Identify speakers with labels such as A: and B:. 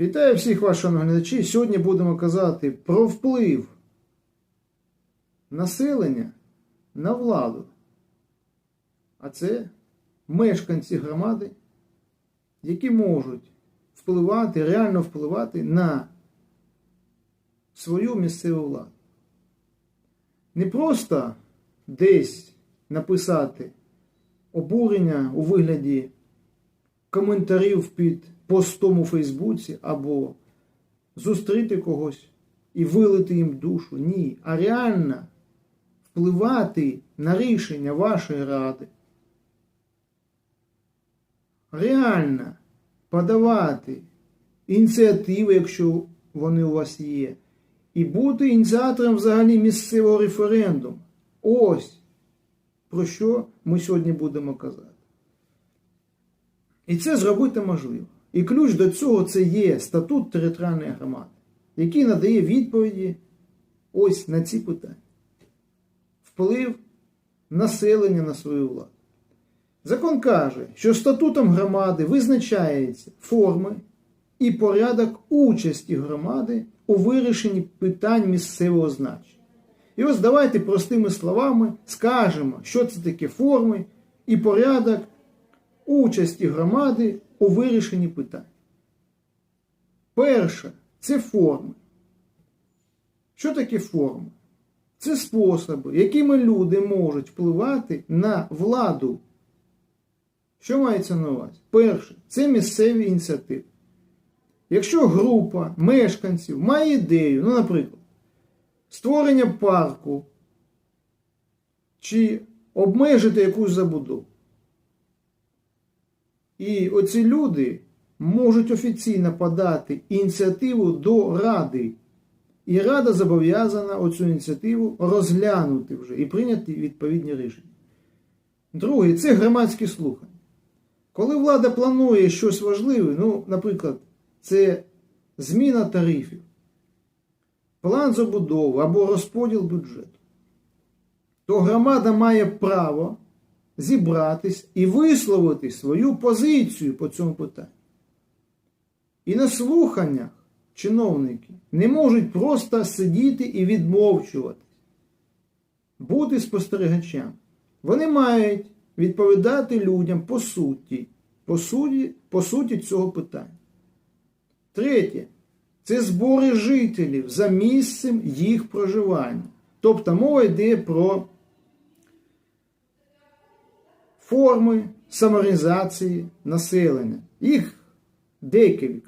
A: Вітаю всіх шановні глядачі. Сьогодні будемо казати про вплив населення на владу. А це мешканці громади, які можуть впливати, реально впливати на свою місцеву владу. Не просто десь написати обурення у вигляді коментарів під постом у Фейсбуці або зустріти когось і вилити їм душу. Ні. А реально впливати на рішення вашої ради. Реально подавати ініціативи, якщо вони у вас є, і бути ініціатором взагалі місцевого референдуму. Ось про що ми сьогодні будемо казати. І це зробити можливо. І ключ до цього це є статут територіальної громади, який надає відповіді ось на ці питання. Вплив населення на свою владу. Закон каже, що статутом громади визначається форми і порядок участі громади у вирішенні питань місцевого значення. І ось давайте простими словами скажемо, що це таке форми і порядок участі громади у вирішенні питань. Перше це форми. Що таке форми? Це способи, якими люди можуть впливати на владу. Що мається на увазі? Перше, це місцеві ініціативи. Якщо група мешканців має ідею, ну, наприклад, створення парку чи обмежити якусь забудову, і оці люди можуть офіційно подати ініціативу до Ради. І Рада зобов'язана оцю ініціативу розглянути вже і прийняти відповідні рішення. Друге, це громадські слухання. Коли влада планує щось важливе, ну, наприклад, це зміна тарифів, план забудови або розподіл бюджету, то громада має право зібратись і висловити свою позицію по цьому питанню. І на слуханнях чиновники не можуть просто сидіти і відмовчуватись, бути спостерігачами. Вони мають відповідати людям по суті, по суті, по суті цього питання. Третє це збори жителів за місцем їх проживання. Тобто мова йде про форми саморизації населення. Їх декілька.